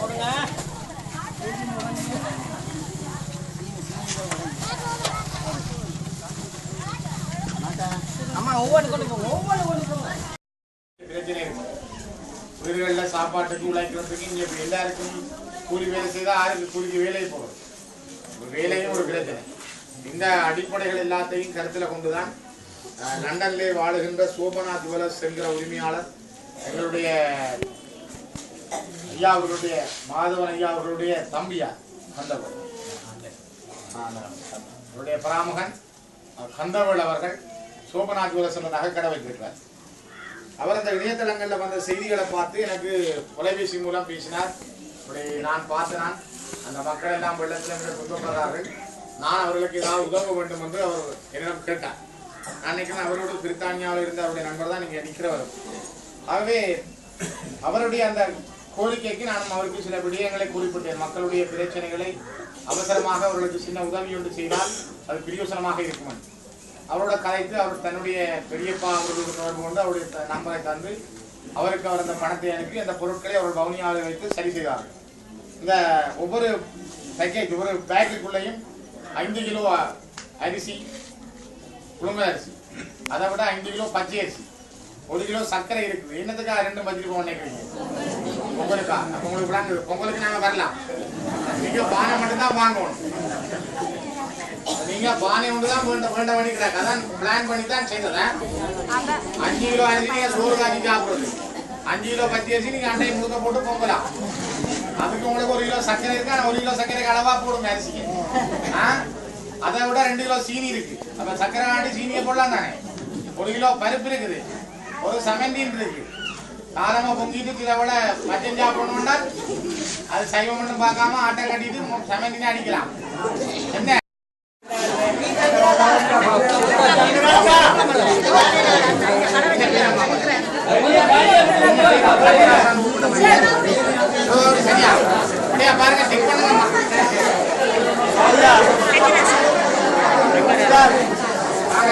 போடுங்க பிரச்சனை இருக்கும் சாப்பாட்டுக்கு உழைக்கிறதுக்கு இங்கே இப்ப எல்லாருக்கும் கூலி வேலை செய்தால் யாருக்கு கூலிக்கு வேலை போகும். ஒரு வேலையும் ஒரு பிரச்சனை. இந்த அடிப்படைகள் எல்லாத்தையும் கருத்தில் கொண்டுதான் தான் லண்டனிலே வாழுகின்ற சோபனா ஜுவலர்ஸ் என்கிற உரிமையாளர் எங்களுடைய ஐயா அவர்களுடைய மாதவன் ஐயா அவர்களுடைய தம்பியார் கந்தவர் அவருடைய பராமகன் கந்தவள் அவர்கள் சோபனா ஜுவலர்ஸ் நகைக்கடை வைத்திருக்கிறார் அவர் அந்த இணையதளங்களில் வந்த செய்திகளை பார்த்து எனக்கு தொலைபேசி மூலம் பேசினார். இப்படி நான் பார்த்தனான் அந்த மக்கள் எல்லாம் வெள்ளத்தில் துன்பப்படுறார்கள் நான் அவர்களுக்கு ஏதாவது உதவ வேண்டும் என்று அவர் என்னிடம் கேட்டார். நான் நினைக்கிறேன் அவரோடு பிரித்தானியாவில் இருந்த அவருடைய நண்பர் தான் நீங்கள் நிற்கிறவர். ஆகவே அவருடைய அந்த கோரிக்கைக்கு நான் அவருக்கு சில விடயங்களை குறிப்பிட்டேன். மக்களுடைய பிரச்சனைகளை அவசரமாக அவர்களுக்கு சின்ன உதவி ஒன்று செய்தால் அது பிரியோசனமாக இருக்கும் அவரோட கலைத்து அவர் தன்னுடைய பெரியப்பா அவர்களுக்கு தொடர்பு கொண்டு அவருடைய த- நம்பரை தந்து அவருக்கு அவர் அந்த பணத்தை அனுப்பி அந்த பொருட்களை அவர் பவுனியாக வைத்து சரி செய்தார். இந்த ஒவ்வொரு பேக்கேஜ் ஒவ்வொரு பேக்குக்குள்ளேயும் ஐந்து கிலோ அரிசி புழுங்கல் அரிசி அதை விட ஐந்து கிலோ பச்சை அரிசி ஒரு கிலோ சர்க்கரை இருக்குது. என்னத்துக்காக ரெண்டு பட்ஜெட் போக நினைக்கிறீங்க பொங்கலுக்கா உங்களுக்கு பொங்கலுக்கு நாங்கள் வரலாம். நீங்கள் பானை மட்டும்தான் வாங்கணும். நீங்க பானை ஒன்று தான் வேண்ட வேண்ட பண்ணிக்கிறாங்க அதான் பிளான் பண்ணி தான் செய்ததா அஞ்சு கிலோ அரிசி நீங்க சோறு காய்ச்சி சாப்பிடுறது. அஞ்சு கிலோ பச்சை அரிசி நீங்க அண்டையை முழுக்க போட்டு பொங்கலாம் அதுக்கு உங்களுக்கு ஒரு கிலோ சர்க்கரை இருக்கு? ஒரு கிலோ சர்க்கரைக்கு அளவா போடுங்க அரிசிக்கு? அதை விட ரெண்டு கிலோ சீனி இருக்கு. அப்ப சர்க்கரை ஆட்டி சீனியை போடலாம் தானே? ஒரு கிலோ பருப்பு இருக்குது. ஒரு சமெண்டின் இருக்கு. காரமா பொங்கிட்டு இதை விட பச்சை சாப்பிடணும்னா அது சைவம் மட்டும் பார்க்காம ஆட்டை கட்டிட்டு சமெண்டினே அடிக்கலாம். என்ன? ஆக